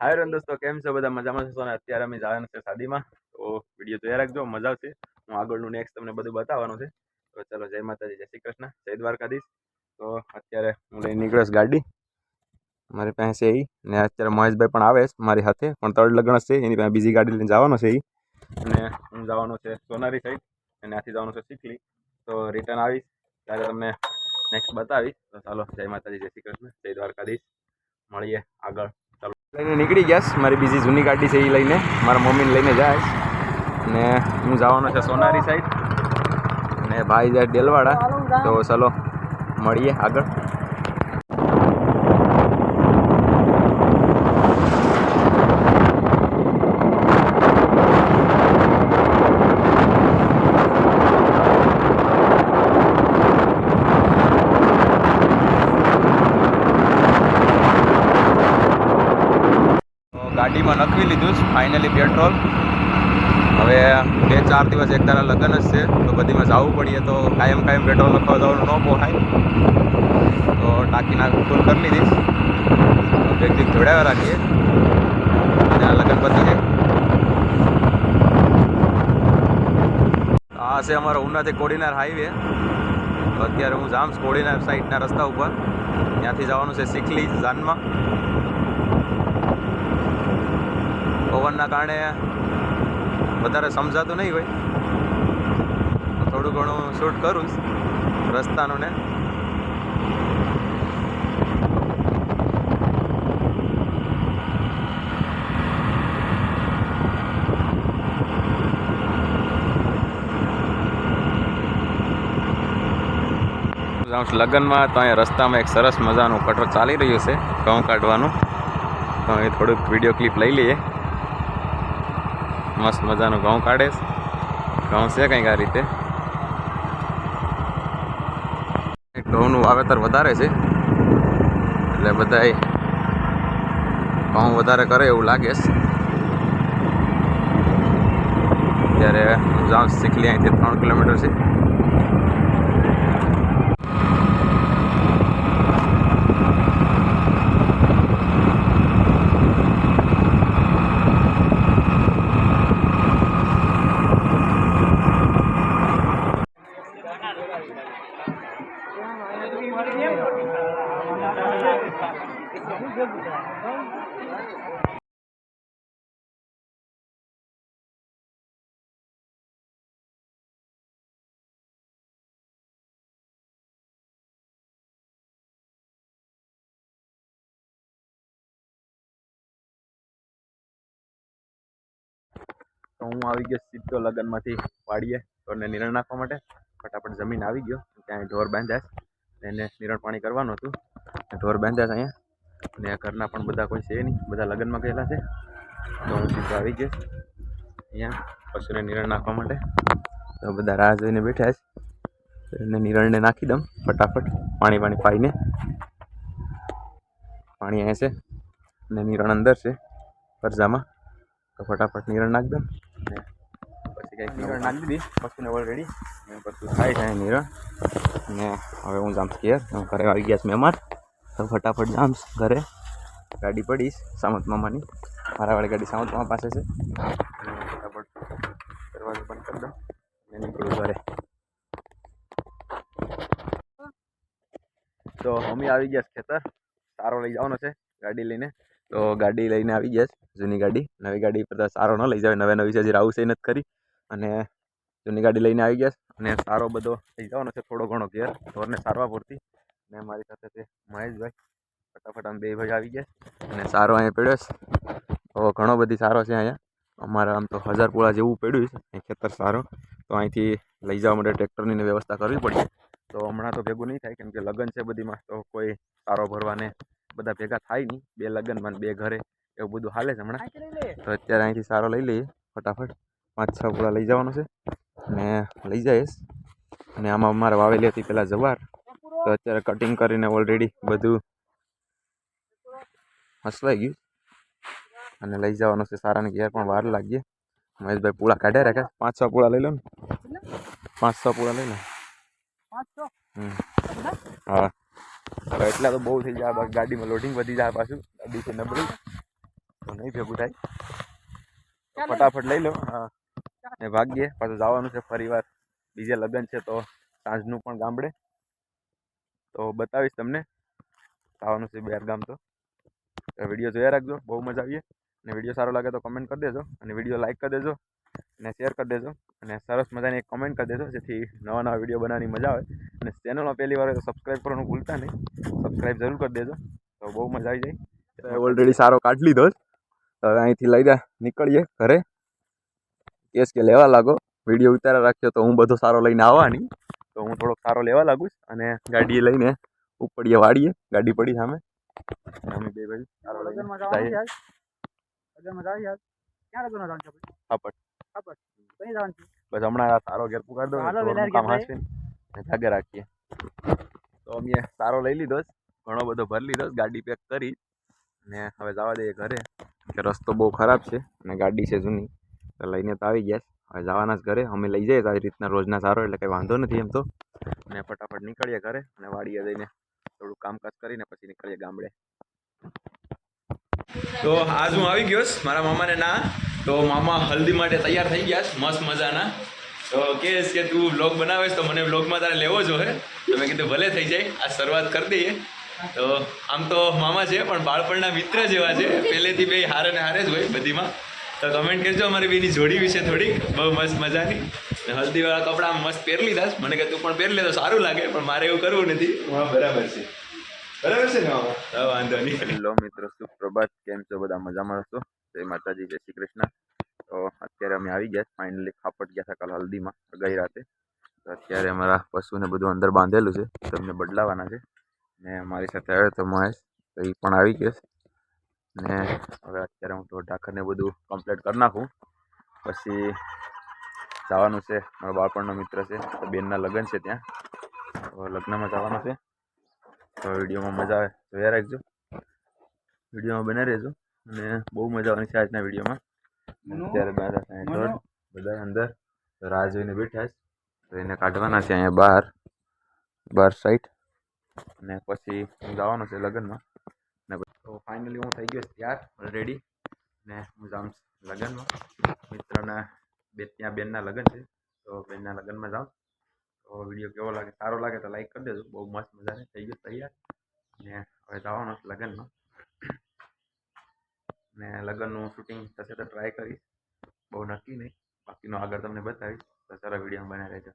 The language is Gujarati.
હાય રન દોસ્તો, કેમ છો બધા? મજામાં છો? ને અત્યારે અમે જવાના છે શાદીમાં. તો વીડિયો તૈયાર રાખજો, મજા આવશે. હું આગળનું નેક્સ્ટ તમને બધું બતાવવાનું છે. તો ચલો, જય માતાજી, જય શ્રી કૃષ્ણ, જય દ્વારકાધીશ. તો અત્યારે હું લઈને નીકળીશ ગાડી. મારી પાસે એ ને અત્યારે મહેશભાઈ પણ આવે છે મારી સાથે. પણ તળ લગ્ન છે, એની પાસે બીજી ગાડી લઈને જવાનો છે એ અને હું જવાનો છે સોનારી સાઈડ અને ત્યાંથી જવાનું છે ચીખલી તો રિટર્ન આવીશ. ત્યારે તમને નેક્સ્ટ બતાવીશ. તો ચાલો, જય માતાજી, જય શ્રી કૃષ્ણ, જય દ્વારકાધીશ. મળીએ આગળ. લઈને નીકળી ગયા મારી બીજી જૂની ગાડી છે એ લઈને. મારા મમ્મીને લઈને જાય ને હું જવાનો છે સોનારી સાઈડ અને ભાઈ જાય ડેલવાડા. તો ચલો, મળીએ આગળ તો ગાડીમાં નખવી લીધું છે. ફાઇનલી પેટ્રોલ હવે બે ચાર દિવસ એક તારા લગ્ન જ છે, તો બધીમાં જવું પડીએ તો કાયમ કાયમ પેટ્રોલ નખવા જવાનું ન પોહાય. તો ટાંકી નાખ ફૂલ કરી લીધીશ. બેગ દીક જોડાવ્યા રાખીએ. અને લગ્ન પતી આ છે અમારો ઉનાથી કોડીનાર હાઈવે તો અત્યારે હું જામ કોડીનાર સાઈડના રસ્તા ઉપર. ત્યાંથી જવાનું છે સિખલી જાનમાં. પવનના કારણે વધારે સમજાતું નહીં હોય. થોડું ઘણું શૂટ કરું રસ્તાનું ને. લગ્નમાં, તો અહીંયા રસ્તામાં એક સરસ મજાનું કટર ચાલી રહ્યું છે, ઘઉં કાઢવાનું. તો એ થોડુંક વીડિયો ક્લિપ લઈ લઈએ. મસ્ત મજાનું ઘઉં કાઢે ઘઉં છે કંઈક આ રીતે. ઘઉંનું વાવેતર વધારે છે. એટલે બધાય ઘઉં વધારે કરે એવું લાગે છે. ત્યારે જાઉં શીખલી અહીંથી ત્રણ કિલોમીટર છે. તો હું આવી ગયો સીધો લગ્નમાંથી વાડીએ ઢોરને નિરણ નાખવા માટે. ફટાફટ જમીન આવી ગયો, ત્યાં ઢોર બાંધ્યા એને નિરણ પાણી કરવાનું હતું. ઢોર બાંધ્યા છે અહીંયા. અને ઘરના પણ બધા કોઈ છે નહીં. બધા લગ્નમાં ગયેલા છે. તો હું સીધો આવી ગયો. અહીંયા પશુને નિરણ નાખવા માટે. તો બધા રાહ જોઈને બેઠા છે. એને નિરણને નાખી દઉં ફટાફટ. પાણી પાણી પાઈને. પાણી અહીંયા છે. અને નિરણ અંદર છે. પરજામાં તો ફટાફટ નિરણ નાખી દઉં. કંઈક નિરણ નાખી દીધી પશુને ઓલરેડી પશુ થાય છે નિરણ. ને હવે હું જામ્સ ઘેર હું ઘરે આવી ગયા છે મહેમાન તો ફટાફટ જામ્સ ઘરે. ગાડી પડીશ સામત મામાની. મારાવાળી ગાડી સામત મામા પાસે છે. ફટાફટ દરવાજો બંધ કરી દો અને નીકળું ઘરે. તો અમે આવી ગયા ખેતર. સારો લઈ જવાનો છે ગાડી લઈને. તો ગાડી લઈને આવી ગયા જૂની ગાડી. નવી ગાડી પર સારો ન લઈ જાય નવે નવી છે હજી છે નથી કરી અને જૂની ગાડી લઈને આવી ગયા અને સારો બધો લઈ જવાનો છે થોડો ઘણો ઘેર ઢોરને સારવા પૂરતી. ને મારી સાથે તે મહેશભાઈ. ફટાફટ આમ બે ભાઈ આવી ગયા અને સારો અહીંયા પડ્યો છે. તો ઘણો બધી સારો છે અહીંયા. અમારા આમ તો હજારપુરા જેવું પડ્યું છે અહીં ખેતર સારો. તો અહીંથી લઈ જવા માટે ટ્રેક્ટરની વ્યવસ્થા કરવી પડશે તો હમણાં તો ભેગું નહીં થાય કેમ કે લગ્ન છે બધીમાં. તો કોઈ સારો ભરવાને બધા ભેગા થાય નહીં. બે લગ્નમાં બે ઘરે એવું બધું હાલે છે હમણાં. તો અત્યારે અહીંથી સારો લઈ લઈએ ફટાફટ. પાંચ છ પૂળા લઈ જવાનું છે. ને લઈ જઈશ. અને આમાં અમારે વાવેલી હતી પહેલાં જવાર. તો અત્યારે કટિંગ કરીને ઓલરેડી બધું હસવાઈ ગયું. અને લઈ જવાનું છે સારાને ઘેર પણ વાર લાગીએ. મહેશભાઈ પૂળા કાઢ્યા રાખ્યા પાંચ છ પૂળા લઈ લો ને. પાંચ છ પૂળા લઈ લો. હમ. હા. એટલા તો બહુ થઈ જાય. ગાડીમાં લોડિંગ વધી જાય પાછું. ગાડી છે નબળી. નહીં ભેગું થાય. ફટાફટ લઈ લો. હા. ને ભાગીએ, પાછું જવાનું છે ફરી વાર. બીજે લગ્ન છે તો સાંજનું પણ ગામડે. તો બતાવીશ તમને. જવાનું છે બહારગામ તો. વીડિયો જોયા રાખજો, બહુ મજા આવીએ. અને વીડિયો સારો લાગે તો કમેન્ટ કરી દેજો. અને વીડિયો લાઇક કરી દેજો. અને શેર કરી દેજો. અને સરસ મજાની એક કમેન્ટ કરી દેજો, જેથી નવા નવા વીડિયો બનાવવાની મજા આવે. અને ચેનલમાં પહેલી વાર તો સબસ્ક્રાઈબ કરવાનું ભૂલતા નહીં. સબસ્ક્રાઈબ જરૂર કરી દેજો. તો બહુ મજા આવી જાય. ઓલરેડી સારો કાઢ લીધો જ. હવે અહીંથી લઈ દે નીકળીએ ઘરે. કેસ કે લેવા લાગો. વીડિયો ઉતારા રાખ્યો તો હું બધો સારો લઈને આવવાની. તો હું થોડોક સારો લેવા લાગુ અને ગાડી લઈને ઉપડીએ વાળીએ ગાડી પડી સામે. અમે બે ભાઈ સારો લઈને? બસ હમણાં આ સારો ઘેર પુગાડ દો કામ ને જાગે રાખીએ. તો અમે સારો લઈ લીધો ઘણો બધો ભરી લીધો ગાડી પેક કરી. અને હવે જવા દઈએ ઘરે. કે રસ્તો બહુ ખરાબ છે અને ગાડી છે જૂની. તો લઈને તો આવી ગયા હવે જવાના જ ઘરે. અમે લઈ જઈએ આવી રીતના રોજના સારો, એટલે કંઈ વાંધો નથી એમ તો. અને ફટાફટ નીકળીએ ઘરે અને વાડીએ જઈને થોડું કામકાજ કરીને પછી નીકળીએ ગામડે. તો આજ હું આવી ગયો મારા મામાને ના. તો મામા હલ્દી માટે તૈયાર થઈ ગયા મસ્ત મજાના. તો કહેશ કે તું બ્લોગ બનાવે તો મને બ્લોગમાં તારે લેવો જો હે તો મેં કીધું ભલે થઈ જાય, આ શરૂઆત કરી દઈએ. તો આમ તો મામા છે, પણ બાળપણના મિત્ર જેવા છે. પહેલેથી બે હારે ને હારે જ હોય બધીમાં. તો કમેન્ટ કરજો અમારી બેની જોડી વિશે થોડીક. બહુ મસ્ત મજાની. હલ્દીવાળા કપડાં મસ્ત પહેરી લીધા મને કે તું પણ પહેરી લે તો સારું લાગે, પણ મારે એવું કરવું નથી. હા બરાબર છે. બરાબર છે ને હા વાંધો નહીં. હેલો મિત્રો, સુપ્રભાત. કેમ છો? બધા મજામાં હશો? જય માતાજી, જય શ્રી કૃષ્ણ. તો અત્યારે અમે આવી ગયા ફાઇનલી ખાપટ ગયા હતા કાલ હલ્દીમાં, ગઈ રાતે. તો અત્યારે અમારા પશુને બધું અંદર બાંધેલું છે. તમને બદલાવાના છે. ને મારી સાથે આવ્યો તો મહેશ. તો એ પણ આવી ગયો. ને હવે અત્યારે હું તો ઢાંકરને બધું કમ્પ્લીટ કરી નાખું. પછી જવાનું છે. મારો બાળપણનો મિત્ર છે. તો બેનના લગ્ન છે ત્યાં. લગ્નમાં જવાનું છે. તો વિડીયોમાં મજા આવે. જોયા રાખજો. વિડીયોમાં બને રહેજો. અને બહુ મજા આવવાની છે આજના વિડીયોમાં. અત્યારે સાઈઠ દોઢ બધા અંદર રાહ જોઈને બેઠા છે. તો એને કાઢવાના છે અહીંયા બહાર બહાર સાઈડ અને પછી જવાનું છે લગ્નમાં. ને તો ફાઇનલી હું થઈ ગયો તૈયાર ઓલરેડી ને હું જાઉં લગ્નમાં. મિત્રના, બે, ત્યાં બેનના લગ્ન છે. તો બેનના લગ્નમાં જાઉં. તો વીડિયો કેવો લાગે, સારો લાગે તો લાઈક કરી દેજો. બહુ મસ્ત મજાને થઈ ગયો તૈયાર. ને હવે જવાનું છે લગ્નમાં. ને લગ્નનું શૂટિંગ થશે તો ટ્રાય કરીશ. બહુ નક્કી નહીં. બાકીનો આગળ તમને બતાવીશ. તો સારા વીડિયો બનાવી રહેજો.